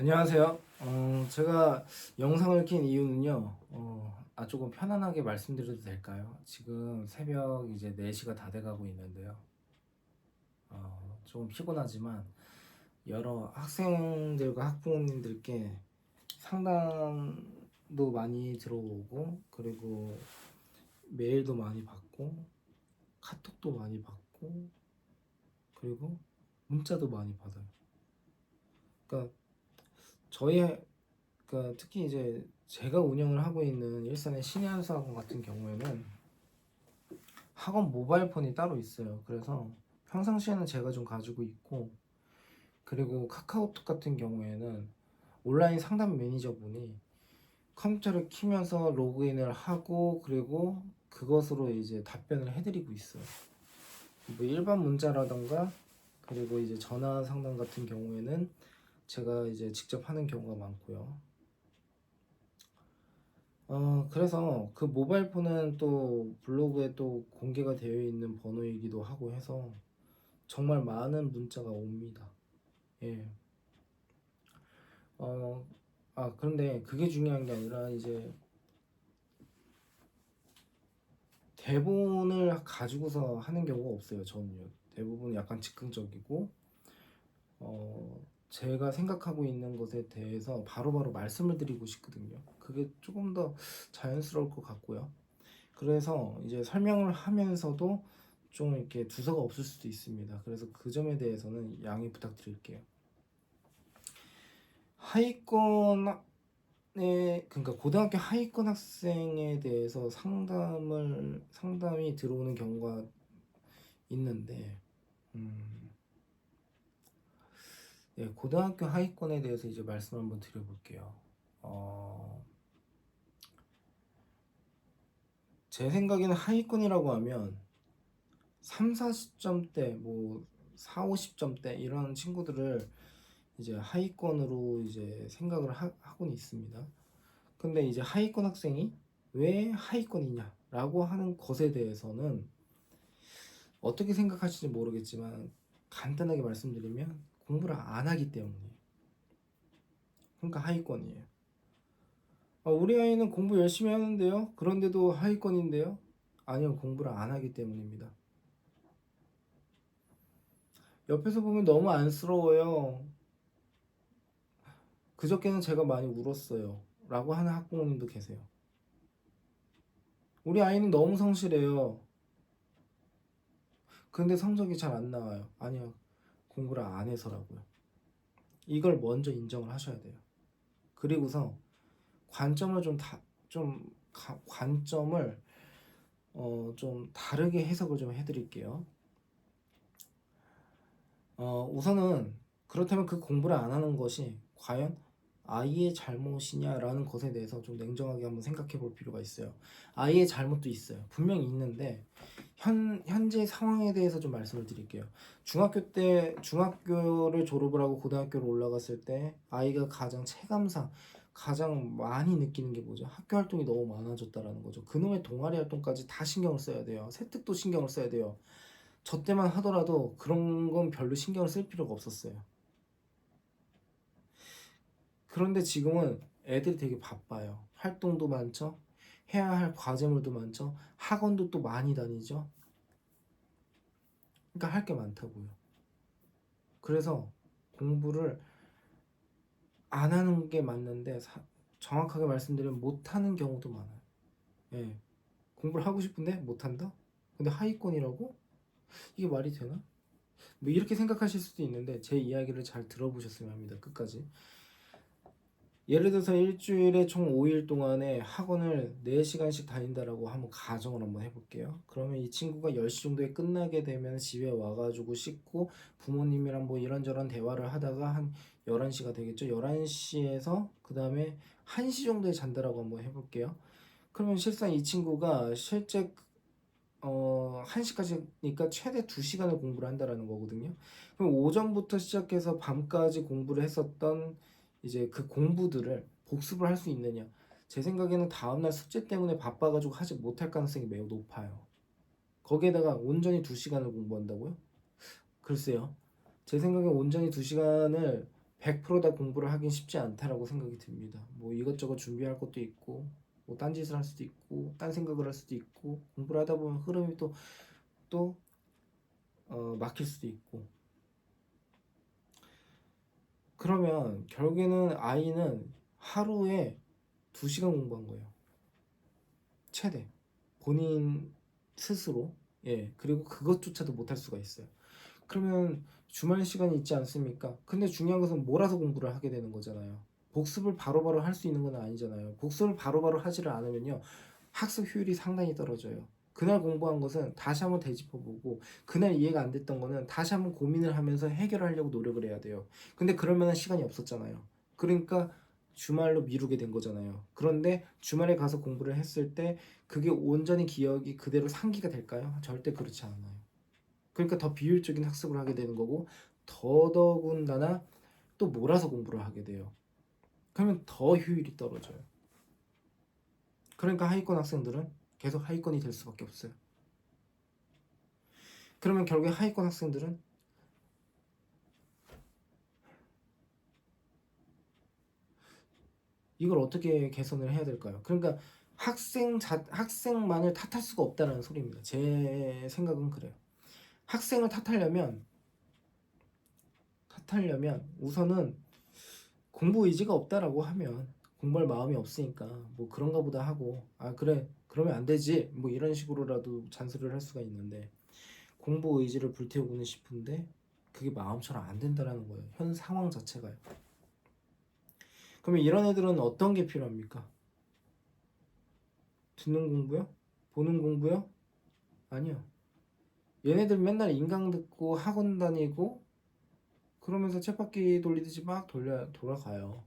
안녕하세요. 어, 제가 영상을 킨 이유는요. 어, 아 조금 편안하게 말씀드려도 될까요? 지금 새벽 이제 4시가 다 돼가고 있는데요. 어, 조금 피곤하지만 여러 학생들과 학부모님들께 상담도 많이 들어오고 그리고 메일도 많이 받고 카톡도 많이 받고 그리고 문자도 많이 받아요. 그러니까 저희 그러니까 특히 이제 제가 운영을 하고 있는 일산의 신의 한수 학원 같은 경우에는 학원 모바일 폰이 따로 있어요. 그래서 평상시에는 제가 좀 가지고 있고 그리고 카카오톡 같은 경우에는 온라인 상담 매니저분이 컴퓨터를 키면서 로그인을 하고 그리고 그것으로 이제 답변을 해드리고 있어요. 뭐 일반 문자라던가 그리고 이제 전화 상담 같은 경우에는 제가 이제 직접 하는 경우가 많고요. 어, 그래서 그 모바일 폰은 또 블로그에 또 공개가 되어 있는 번호이기도 하고 해서 정말 많은 문자가 옵니다. 예. 어, 아, 그런데 그게 중요한 게 아니라 이제 대본을 가지고서 하는 경우가 없어요, 저는요. 대부분 약간 즉흥적이고, 어, 제가 생각하고 있는 것에 대해서 바로 바로 말씀을 드리고 싶거든요. 그게 조금 더 자연스러울 것 같고요. 그래서 이제 설명을 하면서도 좀 이렇게 두서가 없을 수도 있습니다. 그래서 그 점에 대해서는 양해 부탁드릴게요. 하위권에 그러니까 고등학교 하위권 학생에 대해서 상담을 상담이 들어오는 경우가 있는데 음, 예, 고등학교 하위권에 대해서 이제 말씀 한번 드려볼게요. 어, 제 생각에는 하위권이라고 하면 3, 40점대, 뭐 4, 50점대 이런 친구들을 이제 하위권으로 이제 생각을 하, 하고는 있습니다. 근데 이제 하위권 학생이 왜 하위권이냐라고 하는 것에 대해서는 어떻게 생각하실지 모르겠지만 간단하게 말씀드리면 공부를 안 하기 때문이에요. 그러니까 하위권이에요. 아, 우리 아이는 공부 열심히 하는데요. 그런데도 하위권인데요. 아니요, 공부를 안 하기 때문입니다. 옆에서 보면 너무 안쓰러워요. 그저께는 제가 많이 울었어요. 라고 하는 학부모님도 계세요. 우리 아이는 너무 성실해요. 근데 성적이 잘 안 나와요. 아니요. 공부를 안 해서라고요. 이걸 먼저 인정을 하셔야 돼요. 그리고서 관점을 좀 다, 좀 가, 관점을 어, 좀 다르게 해석을 좀 해드릴게요. 어, 우선은 그렇다면 그 공부를 안 하는 것이 과연 아이의 잘못이냐라는 것에 대해서 좀 냉정하게 한번 생각해 볼 필요가 있어요. 아이의 잘못도 있어요. 분명히 있는데 현 현재 상황에 대해서 좀 말씀을 드릴게요. 중학교 때 중학교를 졸업을 하고 고등학교로 올라갔을 때 아이가 가장 체감상 가장 많이 느끼는 게 뭐죠? 학교 활동이 너무 많아졌다라는 거죠. 그놈의 동아리 활동까지 다 신경을 써야 돼요. 세특도 신경을 써야 돼요. 저 때만 하더라도 그런 건 별로 신경을 쓸 필요가 없었어요. 그런데 지금은 애들이 되게 바빠요. 활동도 많죠. 해야 할 과제물도 많죠. 학원도 또 많이 다니죠. 그러니까 할 게 많다고요. 그래서 공부를 안 하는 게 맞는데 사- 정확하게 말씀드리면 못 하는 경우도 많아요. 예. 공부를 하고 싶은데 못 한다? 근데 하위권이라고? 이게 말이 되나? 뭐 이렇게 생각하실 수도 있는데 제 이야기를 잘 들어보셨으면 합니다. 끝까지. 예를 들어서 일주일에 총 5일 동안에 학원을 4시간씩 다닌다라고 한번 가정을 한번 해볼게요. 그러면 이 친구가 10시 정도에 끝나게 되면 집에 와가지고 씻고 부모님이랑 뭐 이런저런 대화를 하다가 한 11시가 되겠죠. 11시에서 그 다음에 1시 정도에 잔다라고 한번 해볼게요. 그러면 실상 이 친구가 실제 어, 1시까지니까 최대 2시간을 공부를 한다라는 거거든요. 그럼 오전부터 시작해서 밤까지 공부를 했었던 이제 그 공부들을 복습을 할 수 있느냐? 제 생각에는 다음날 숙제 때문에 바빠가지고 하지 못할 가능성이 매우 높아요. 거기에다가 온전히 2시간을 공부한다고요? 글쎄요. 제 생각에 온전히 2시간을 100%다 공부를 하긴 쉽지 않다라고 생각이 듭니다. 뭐 이것저것 준비할 것도 있고 뭐 딴짓을 할 수도 있고 딴 생각을 할 수도 있고 공부를 하다 보면 흐름이 또 또 어, 막힐 수도 있고 그러면 결국에는 아이는 하루에 2시간 공부한 거예요. 최대 본인 스스로 예 그리고 그것조차도 못할 수가 있어요. 그러면 주말 시간이 있지 않습니까? 근데 중요한 것은 몰아서 공부를 하게 되는 거잖아요. 복습을 바로바로 할 수 있는 건 아니잖아요. 복습을 바로바로 하지를 않으면요. 학습 효율이 상당히 떨어져요. 그날 공부한 것은 다시 한번 되짚어보고 그날 이해가 안 됐던 거는 다시 한번 고민을 하면서 해결하려고 노력을 해야 돼요. 근데 그러면 시간이 없었잖아요. 그러니까 주말로 미루게 된 거잖아요. 그런데 주말에 가서 공부를 했을 때 그게 온전히 기억이 그대로 상기가 될까요? 절대 그렇지 않아요. 그러니까 더 비효율적인 학습을 하게 되는 거고 더더군다나 또 몰아서 공부를 하게 돼요. 그러면 더 효율이 떨어져요. 그러니까 하위권 학생들은 계속 하위권이 될 수밖에 없어요. 그러면 결국에 하위권 학생들은 이걸 어떻게 개선을 해야 될까요? 그러니까 학생 자, 학생만을 탓할 수가 없다는 소리입니다. 제 생각은 그래요. 학생을 탓하려면 탓하려면 우선은 공부 의지가 없다라고 하면 공부할 마음이 없으니까 뭐 그런가 보다 하고 아 그래 그러면 안 되지. 뭐 이런 식으로라도 잔소리를 할 수가 있는데 공부 의지를 불태우고는 싶은데 그게 마음처럼 안 된다라는 거예요. 현 상황 자체가요. 그러면 이런 애들은 어떤 게 필요합니까? 듣는 공부요? 보는 공부요? 아니요. 얘네들 맨날 인강 듣고 학원 다니고 그러면서 쳇바퀴 돌리듯이 막 돌려 돌아가요.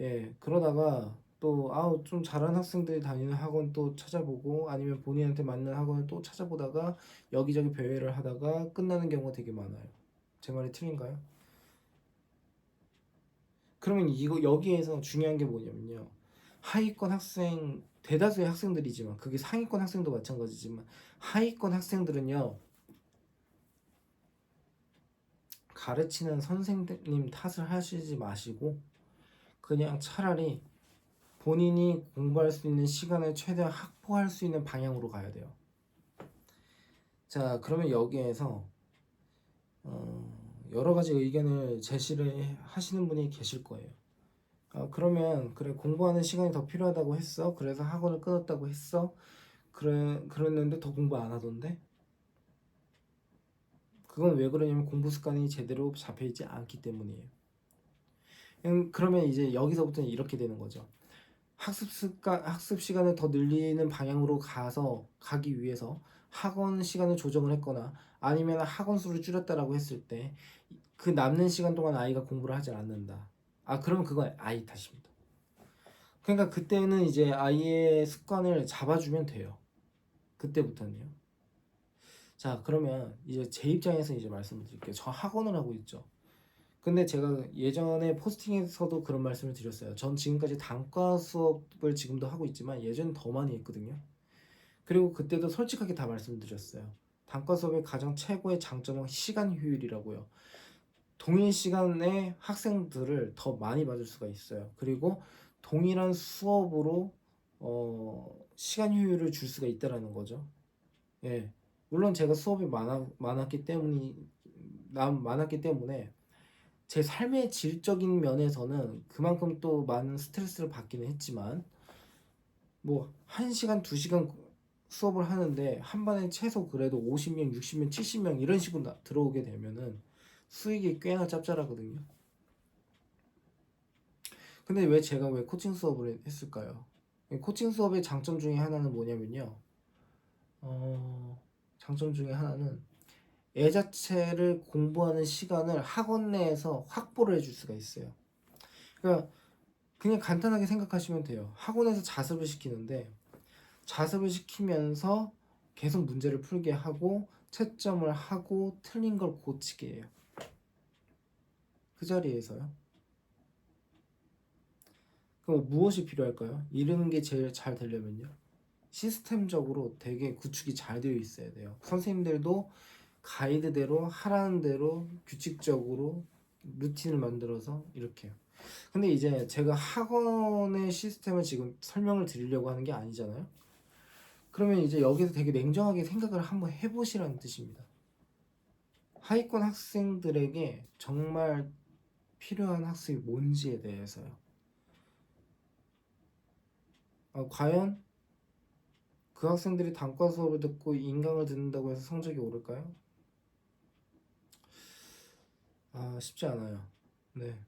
예, 그러다가 또 아우 좀 잘하는 학생들이 다니는 학원 또 찾아보고 아니면 본인한테 맞는 학원을 또 찾아보다가 여기저기 배회를 하다가 끝나는 경우가 되게 많아요. 제 말이 틀린가요? 그러면 이거 여기에서 중요한 게 뭐냐면요. 하위권 학생 대다수의 학생들이지만 그게 상위권 학생도 마찬가지지만 하위권 학생들은요. 가르치는 선생님 탓을 하시지 마시고 그냥 차라리 본인이 공부할 수 있는 시간을 최대한 확보할 수 있는 방향으로 가야 돼요. 자, 그러면 여기에서 어, 여러 가지 의견을 제시를 하시는 분이 계실 거예요. 아, 그러면 그래 공부하는 시간이 더 필요하다고 했어. 그래서 학원을 끊었다고 했어. 그래 그랬는데 더 공부 안 하던데. 그건 왜 그러냐면 공부 습관이 제대로 잡혀 있지 않기 때문이에요. 음, 그러면 이제 여기서부터는 이렇게 되는 거죠. 학습 습관 학습 시간을 더 늘리는 방향으로 가서 가기 위해서 학원 시간을 조정을 했거나 아니면 학원 수를 줄였다라고 했을 때 그 남는 시간 동안 아이가 공부를 하지 않는다. 아 그러면 그건 아이 탓입니다. 그러니까 그때는 이제 아이의 습관을 잡아주면 돼요. 그때부터는요. 자 그러면 이제 제 입장에서 이제 말씀을 드릴게요. 저 학원을 하고 있죠. 근데 제가 예전에 포스팅에서도 그런 말씀을 드렸어요. 전 지금까지 단과 수업을 지금도 하고 있지만 예전엔 더 많이 했거든요. 그리고 그때도 솔직하게 다 말씀드렸어요. 단과 수업의 가장 최고의 장점은 시간 효율이라고요. 동일 시간에 학생들을 더 많이 받을 수가 있어요. 그리고 동일한 수업으로 어, 시간 효율을 줄 수가 있다라는 거죠. 예. 물론 제가 수업이 많아, 많았기 때문이 남 많았기 때문에 제 삶의 질적인 면에서는 그만큼 또 많은 스트레스를 받기는 했지만 뭐 1시간, 2시간 수업을 하는데 한 반에 최소 그래도 50명, 60명, 70명 이런 식으로 나- 들어오게 되면은 수익이 꽤나 짭짤하거든요. 근데 왜 제가 왜 코칭 수업을 했을까요? 코칭 수업의 장점 중에 하나는 뭐냐면요. 어, 장점 중에 하나는 애 자체를 공부하는 시간을 학원 내에서 확보를 해줄 수가 있어요. 그러니까 그냥 간단하게 생각하시면 돼요. 학원에서 자습을 시키는데 자습을 시키면서 계속 문제를 풀게 하고 채점을 하고 틀린 걸 고치게 해요. 그 자리에서요. 그럼 무엇이 필요할까요? 이러는 게 제일 잘 되려면요. 시스템적으로 되게 구축이 잘 되어 있어야 돼요. 선생님들도 가이드대로 하라는 대로 규칙적으로 루틴을 만들어서 이렇게. 근데 이제 제가 학원의 시스템을 지금 설명을 드리려고 하는 게 아니잖아요. 그러면 이제 여기서 되게 냉정하게 생각을 한번 해보시라는 뜻입니다. 하위권 학생들에게 정말 필요한 학습이 뭔지에 대해서요. 아, 과연 그 학생들이 단과 수업을 듣고 인강을 듣는다고 해서 성적이 오를까요? 아, 쉽지 않아요. 네.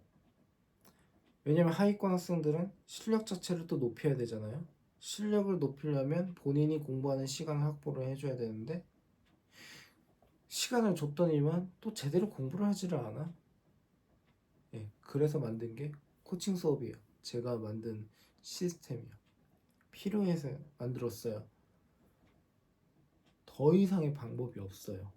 왜냐면 하위권 학생들은 실력 자체를 또 높여야 되잖아요. 실력을 높이려면 본인이 공부하는 시간을 확보를 해줘야 되는데 시간을 줬더니만 또 제대로 공부를 하지를 않아. 예, 그래서 만든 게 코칭 수업이에요. 제가 만든 시스템이요. 필요해서 만들었어요. 더 이상의 방법이 없어요.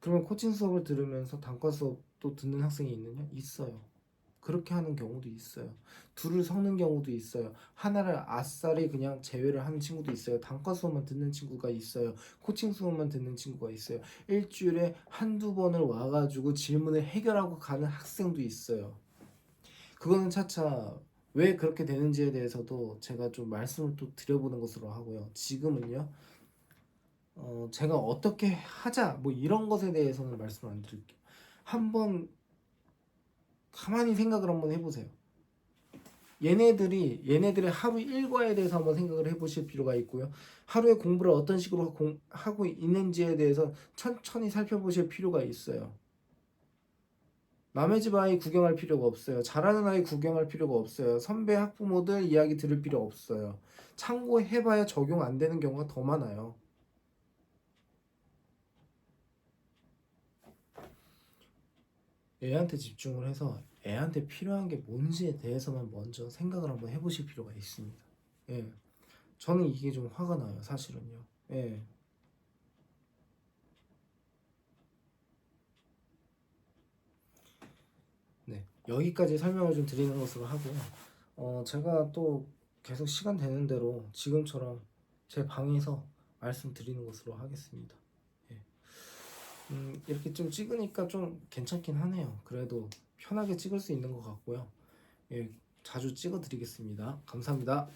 그러면 코칭 수업을 들으면서 단과 수업도 듣는 학생이 있느냐? 있어요. 그렇게 하는 경우도 있어요. 둘을 섞는 경우도 있어요. 하나를 아싸리 그냥 제외를 하는 친구도 있어요. 단과 수업만 듣는 친구가 있어요. 코칭 수업만 듣는 친구가 있어요. 일주일에 한두 번을 와가지고 질문을 해결하고 가는 학생도 있어요. 그거는 차차 왜 그렇게 되는지에 대해서도 제가 좀 말씀을 또 드려보는 것으로 하고요. 지금은요. 어, 제가 어떻게 하자 뭐 이런 것에 대해서는 말씀 안 드릴게요. 한번 가만히 생각을 한번 해보세요. 얘네들이 얘네들의 하루 일과에 대해서 한번 생각을 해보실 필요가 있고요. 하루에 공부를 어떤 식으로 공, 하고 있는지에 대해서 천천히 살펴보실 필요가 있어요. 남의 집 아이 구경할 필요가 없어요. 잘하는 아이 구경할 필요가 없어요. 선배 학부모들 이야기 들을 필요 없어요. 참고해봐야 적용 안 되는 경우가 더 많아요. 애한테 집중을 해서 애한테 필요한 게 뭔지에 대해서만 먼저 생각을 한번 해보실 필요가 있습니다. 예. 저는 이게 좀 화가 나요, 사실은요. 예. 네. 여기까지 설명을 좀 드리는 것으로 하고요. 어, 제가 또 계속 시간 되는 대로 지금처럼 제 방에서 말씀드리는 것으로 하겠습니다. 예. 음, 이렇게 좀 찍으니까 좀 괜찮긴 하네요. 그래도 편하게 찍을 수 있는 것 같고요. 예, 자주 찍어 드리겠습니다. 감사합니다.